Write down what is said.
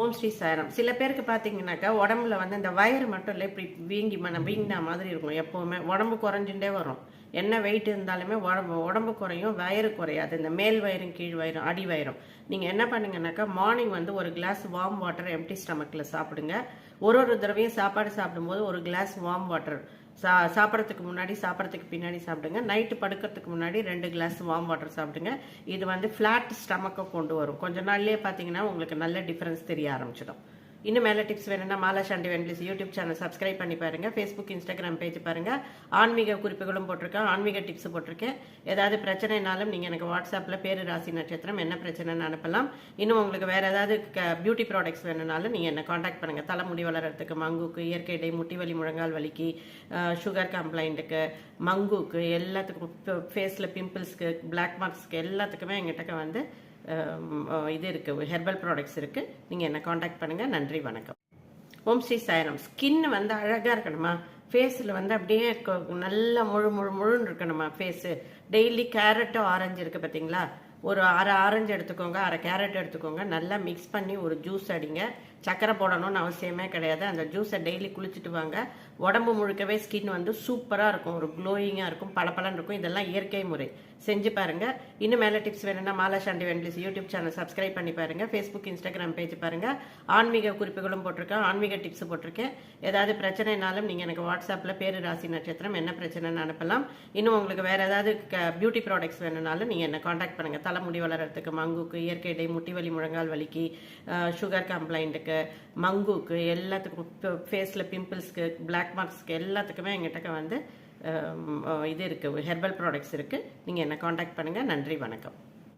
ஓம் ஸ்ரீ சாரம். சில பேருக்கு பார்த்தீங்கன்னாக்கா உடம்புல வந்து இந்த வயிறு மட்டும் இல்லை இப்படி வீங்கி மன வீங்கினா மாதிரி இருக்கும். எப்போவுமே உடம்பு குறைஞ்சுட்டே வரும். என்ன வெயிட் இருந்தாலுமே உடம்பு உடம்பு குறையும் வயிறு குறையாது. இந்த மேல் வயிறும் கீழ் வயிறும் அடி வயிறும். நீங்கள் என்ன பண்ணுங்கன்னாக்கா மார்னிங் வந்து ஒரு கிளாஸ் வார்ம் வாட்டர் எம்டி ஸ்டமக்கில் சாப்பிடுங்க. ஒரு ஒரு தடவையும் சாப்பாடு சாப்பிடும்போது ஒரு கிளாஸ் வார்ம் வாட்டர் சா சாப்பிட்றதுக்கு முன்னாடி சாப்பிட்றதுக்கு பின்னாடி சாப்பிடுங்க. நைட்டு படுக்கிறதுக்கு முன்னாடி ரெண்டு கிளாஸ் வார்ம் வாட்டர் சாப்பிடுங்க. இது வந்து ஃப்ளாட் ஸ்டமக்கை கொண்டு வரும். கொஞ்ச நாள்லேயே பார்த்தீங்கன்னா உங்களுக்கு நல்ல டிஃப்ரென்ஸ் தெரிய ஆரம்பிச்சிடும். இன்னும் மேலே டிப்ஸ் வேணும்னா மாலா சாண்டி வென்லிஸ் யூடியூப் சேனல் சப்ஸ்கிரைப் பண்ணி பாருங்கள் ஃபேஸ்புக் இன்ஸ்டாகிராம் பேஜ் பாருங்கள் ஆன்மீக குறிப்புகளும் போட்டிருக்கேன். ஆன்மீக டிப்ஸ் போட்டிருக்கேன். ஏதாவது பிரச்சனைனாலும் நீங்கள் எனக்கு வாட்ஸ்அப்பில் பேர் ராசி நட்சத்திரம் என்ன பிரச்சனைன்னு அனுப்பலாம். இன்னும் உங்களுக்கு வேறு ஏதாவது பியூட்டி ப்ராடக்ட்ஸ் வேணும்னாலும் நீங்கள் என்ன காண்டாக்ட் பண்ணுங்கள் தலைமுடி வளர்கிறதுக்கு மங்குக்கு இயற்கை இடை முட்டி வலி முழங்கால் வலிக்கு சுகர் கம்ப்ளைண்ட்டுக்கு மங்குக்கு எல்லாத்துக்கும் ஃபேஸில் பிம்பிள்ஸ்க்கு பிளாக் மார்க்ஸ்க்கு எல்லாத்துக்குமே எங்கிட்ட வந்து இது இருக்குது ஹெர்பல் ப்ராடக்ட்ஸ் இருக்குது நீங்கள் என்ன காண்டாக்ட் பண்ணுங்கள் நன்றி வணக்கம். ஓம் ஸ்ரீ சாயனம் ஸ்கின் வந்து அழகாக இருக்கணுமா? ஃபேஸில் வந்து அப்படியே நல்லா முழு முழு முழுன்னு இருக்கணுமா? ஃபேஸு டெய்லி கேரட்டும் ஆரஞ்சு இருக்குது பார்த்தீங்களா ஒரு அரை ஆரஞ்சு எடுத்துக்கோங்க அரை கேரட் எடுத்துக்கோங்க. நல்லா மிக்ஸ் பண்ணி ஒரு ஜூஸ் அடிங்க. சக்கரை போடணும்னு அவசியமே கிடையாது. அந்த ஜூஸை டெய்லி குளிச்சுட்டு வாங்க. உடம்பு முழுக்கவே ஸ்கின் வந்து சூப்பராக இருக்கும். ஒரு க்ளோயிங்காக இருக்கும். பளபளன்னு இருக்கும். இதெல்லாம் இயற்கை முறை. செஞ்சு பாருங்க. இன்னும் மேலே டிப்ஸ் வேணும்னா மாலா சாண்டி வென்லிஸ் யூடியூப் சேனல் சப்ஸ்கிரைப் பண்ணி பாருங்கள் ஃபேஸ்புக் இன்ஸ்டாகிராம் பேஜ் பாருங்கள் ஆன்மீக குறிப்புகளும் போட்டிருக்கேன். ஆன்மீக டிப்ஸ் போட்டிருக்கேன். ஏதாவது பிரச்சனைனாலும் நீங்கள் எனக்கு வாட்ஸ்அப்பில் பேரு ராசி நட்சத்திரம் என்ன பிரச்சனைன்னு அனுப்பலாம். இன்னும் உங்களுக்கு வேறு ஏதாவது பியூட்டி ப்ராடக்ட்ஸ் வேணும்னாலும் நீங்கள் என்னை காண்டாக்ட் பண்ணுங்கள் தலைமுடி வளர்கிறதுக்கு மங்குக்கு இயற்கை இடை முட்டி வலி முழங்கால் வலிக்கு சுகர் கம்ப்ளைண்ட்டுக்கு மங்குக்கு எல்லாத்துக்கும் ஃபேஸில் பிம்பிள்ஸ்க்கு பிளாக் மார்க்ஸ்க்கு எல்லாத்துக்குமே எங்கிட்ட வந்து இது இருக்குது ஹெர்பல் ப்ராடக்ட்ஸ் இருக்குது நீங்கள் என்ன காண்டாக்ட் பண்ணுங்கள் நன்றி வணக்கம்.